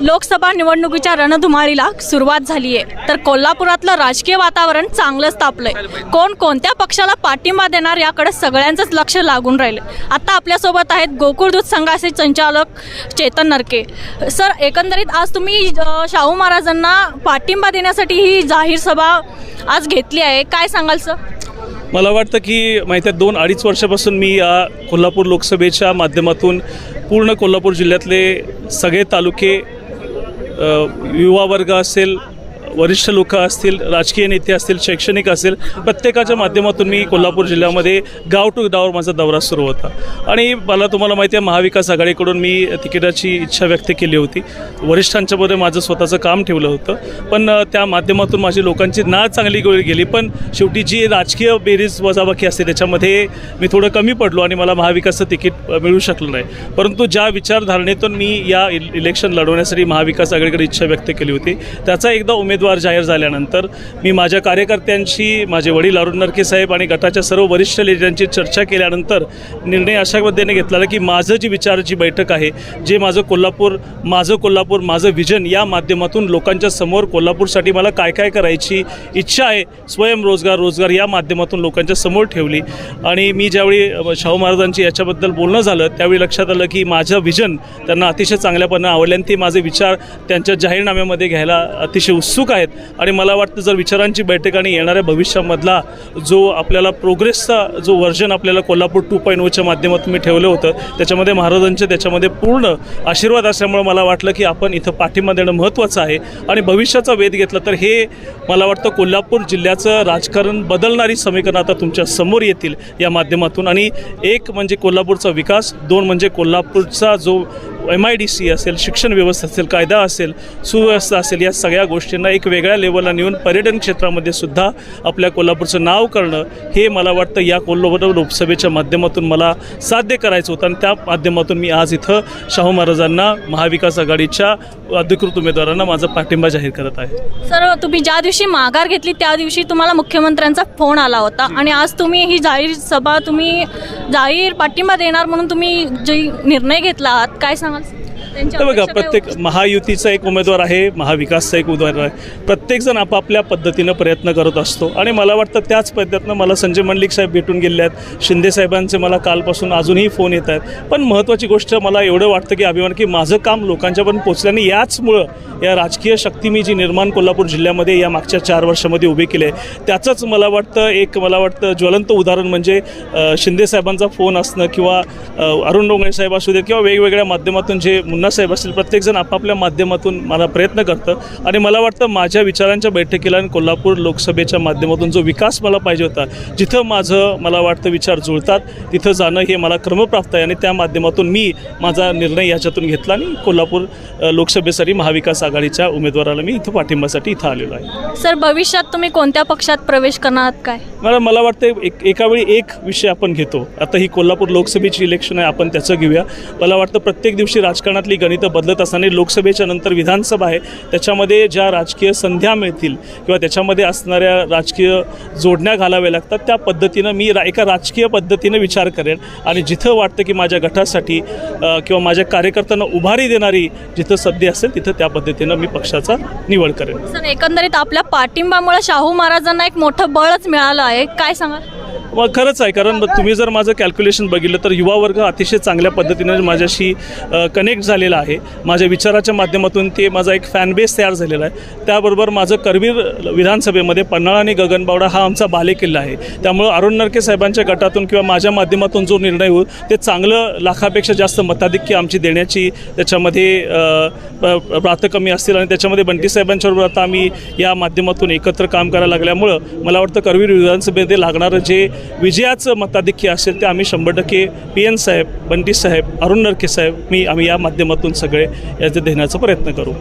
लोकसभा निवडणुकीच्या रणधुमारीला सुरुवात झाली आहे तर कोल्हापुरातलं राजकीय वातावरण चांगलंच तापलंय. कोण कोणत्या पक्षाला पाठिंबा देणार याकडे सगळ्यांचंच लक्ष लागून राहिलं. आता आपल्यासोबत आहेत गोकुळ दूध संघाचे संचालक चेतन नरके. सर एकंदरीत आज तुम्ही शाहू महाराजांना पाठिंबा देण्यासाठी ही जाहीर सभा आज घेतली आहे. काय सांगाल सर? मला वाटतं की माहिती आहे दोन अडीच वर्षापासून मी या कोल्हापूर लोकसभेच्या माध्यमातून पूर्ण कोल्हापूर जिल्ह्यातले सगळे तालुके युवा वर्ग असेल वरिष्ठ लोक असतील राजकीय नेते असतील शैक्षणिक असेल प्रत्येकाच्या माध्यमातून मी कोल्हापूर जिल्ह्यामध्ये गाव टू गावर माझा दौरा सुरू होता. आणि मला तुम्हाला माहिती आहे महाविकास आघाडीकडून मी तिकिटाची इच्छा व्यक्त केली होती. वरिष्ठांच्यामध्ये माझं स्वतःचं काम ठेवलं होतं. पण त्या माध्यमातून माझी लोकांची ना चांगली गोळी गेली. पण शेवटी जी राजकीय बेरीज वजाबाकी असते त्याच्यामध्ये मी थोडं कमी पडलो आणि मला महाविकासचं तिकीट मिळू शकलं नाही. परंतु ज्या विचारधारणेतून मी या इलेक्शन लढवण्यासाठी महाविकास आघाडीकडे इच्छा व्यक्त केली होती त्याचा एकदा उमेदवार जाहीर झाल्यानंतर मी माझ्या कार्यकर्त्यांशी माझे वडील अरुण नरके साहेब आणि गटाच्या सर्व वरिष्ठ नेत्यांची चर्चा केल्यानंतर निर्णय अशा पद्धतीने घेतलेला की माझं जी विचाराची बैठक आहे जे माझं कोल्हापूर माझं कोल्हापूर माझं विजन या माध्यमातून लोकांच्या समोर कोल्हापूरसाठी मला काय काय करायची इच्छा आहे स्वयंरोजगार रोजगार या माध्यमातून लोकांच्या समोर ठेवली. आणि मी ज्यावेळी शाहू महाराजांची याच्याबद्दल बोलणं झालं त्यावेळी लक्षात आलं की माझं विजन त्यांना अतिशय चांगल्यापणे आवडले आणि ते माझे विचार त्यांच्या जाहीरनाम्यामध्ये घ्यायला अतिशय उत्सुक आहे आहेत. आणि मला वाटतं जर विचारांची बैठक आणि येणाऱ्या भविष्यामधला जो आपल्याला प्रोग्रेसचा जो व्हर्जन आपल्याला कोल्हापूर टू पॉईंट ओच्या माध्यमातून मी ठेवलं होतं त्याच्यामध्ये महाराजांचे त्याच्यामध्ये पूर्ण आशीर्वाद असल्यामुळे मला वाटलं की आपण इथं पाठिंबा देणं महत्त्वाचं आहे. आणि भविष्याचा वेध घेतला तर हे मला वाटतं कोल्हापूर जिल्ह्याचं राजकारण बदलणारी समीकरणं आता तुमच्यासमोर येतील या माध्यमातून. आणि एक म्हणजे कोल्हापूरचा विकास दोन म्हणजे कोल्हापूरचा जो एम आय डी सी असेल शिक्षण व्यवस्था असेल कायदा असेल सुव्यवस्था असेल या सगळ्या गोष्टींना एक वेगळ्या लेवलला नेऊन पर्यटन क्षेत्रामध्ये सुद्धा आपल्या कोल्हापूरचं नाव करणं हे मला वाटतं या कोल्हापूर लोकसभेच्या माध्यमातून मला साध्य करायचं होतं. आणि त्या माध्यमातून मी आज इथं शाहू महाराजांना महाविकास आघाडीच्या अधिकृत उमेदवारांना माझा पाठिंबा जाहीर करत आहे. सर तुम्ही ज्या दिवशी माघार घेतली त्या दिवशी तुम्हाला मुख्यमंत्र्यांचा फोन आला होता. आणि आज तुम्ही ही जाहीर सभा तुम्ही जाहीर पाठिंबा देणार म्हणून तुम्ही जे निर्णय घेतला आहात काय सांगा त्यांच्या तर बघा प्रत्येक? महायुतीचा एक उमेदवार आहे महाविकासचा एक उमेदवार आहे. प्रत्येकजण आपापल्या पद्धतीनं प्रयत्न करत असतो. आणि मला वाटतं त्याच पद्धतीनं मला संजय मंडलिक साहेब भेटून गेले आहेत. शिंदे साहेबांचे मला कालपासून अजूनही फोन येत आहेत. पण महत्त्वाची गोष्ट मला एवढं वाटतं की अभिमान की माझं काम लोकांच्यापर्यंत पोचलं आणि याचमुळं या राजकीय शक्ती मी जी निर्माण कोल्हापूर जिल्ह्यामध्ये या मागच्या चार वर्षामध्ये उभी केली आहे त्याचंच मला वाटतं एक मला वाटतं ज्वलंत उदाहरण म्हणजे अ, शिंदे साहेबांचा फोन असणं किंवा अरुण डोंगरे साहेब असू देत किंवा वेगवेगळ्या माध्यमातून जे मुन्ना साहेब असतील प्रत्येकजण आपापल्या माध्यमातून मला प्रयत्न करतं. आणि मला वाटतं माझ्या विचारांच्या बैठकीला आणि कोल्हापूर लोकसभेच्या माध्यमातून जो विकास मला पाहिजे होता जिथं माझं मला वाटतं विचार जुळतात तिथं जाणं हे मला क्रमप्राप्त आहे. आणि त्या माध्यमातून मी माझा निर्णय याच्यातून घेतला आणि कोल्हापूर लोकसभेसाठी महाविकास आघाडीच्या उमेदवाराला मी इथं पाठिंबासाठी इथं आलेलो आहे. सर भविष्यात तुम्ही कोणत्या पक्षात प्रवेश करणार आहात काय? मला मला वाटतं एक एका वेळी एक विषय आपण घेतो. आता ही कोल्हापूर लोकसभेची इलेक्शन आहे आपण त्याचं घेऊया. मला वाटतं प्रत्येक दिवशी राजकारणातली गणितं बदलत असताना लोकसभेच्या नंतर विधानसभा आहे त्याच्यामध्ये ज्या राजकीय संध्या मिळतील किंवा त्याच्यामध्ये असणाऱ्या राजकीय जोडण्या घालाव्या लागतात त्या पद्धतीनं मी रा एका राजकीय पद्धतीनं विचार करेन. आणि जिथं वाटतं की माझ्या गटासाठी किंवा माझ्या कार्यकर्त्यांना उभारी देणारी जिथं सध्या असेल तिथं त्या पद्धतीनं मी पक्षाचा निवड करेन. एकंदरीत आपल्या पाठिंबामुळे शाहू महाराजांना एक मोठं बळच मिळालं आहे. काय सांगा मग खरंच आहे कारण तुम्ही जर माझं कॅल्क्युलेशन बघितलं तर युवा वर्ग अतिशय चांगल्या पद्धतीने माझ्याशी कनेक्ट झालेला आहे. माझ्या विचाराच्या माध्यमातून ते माझा एक फॅन बेस तयार झालेला आहे. त्याबरोबर माझं करवीर विधानसभेमध्ये पन्हाळा आणि गगनबावडा हा आमचा बालेकिल्ला आहे. त्यामुळं अरुण नरके साहेबांच्या गटातून किंवा माझ्या माध्यमातून जो निर्णय होईल ते चांगलं लाखापेक्षा जास्त मताधिक्य आमची देण्याची त्याच्यामध्ये अ, कमी असतील आणि त्याच्यामध्ये बंटी साहेबांच्याबरोबर आता आम्ही या माध्यमातून एकत्र काम करायला लागल्यामुळं मला वाटतं करवीर विधानसभेमध्ये लागणारं जे विजयाचं मताधिक्य असेल ते आम्ही शंभर टक्के पी एन साहेब बंटी साहेब अरुण नरके साहेब मी आम्ही या माध्यमातून सगळे याचे देण्याचा प्रयत्न करू.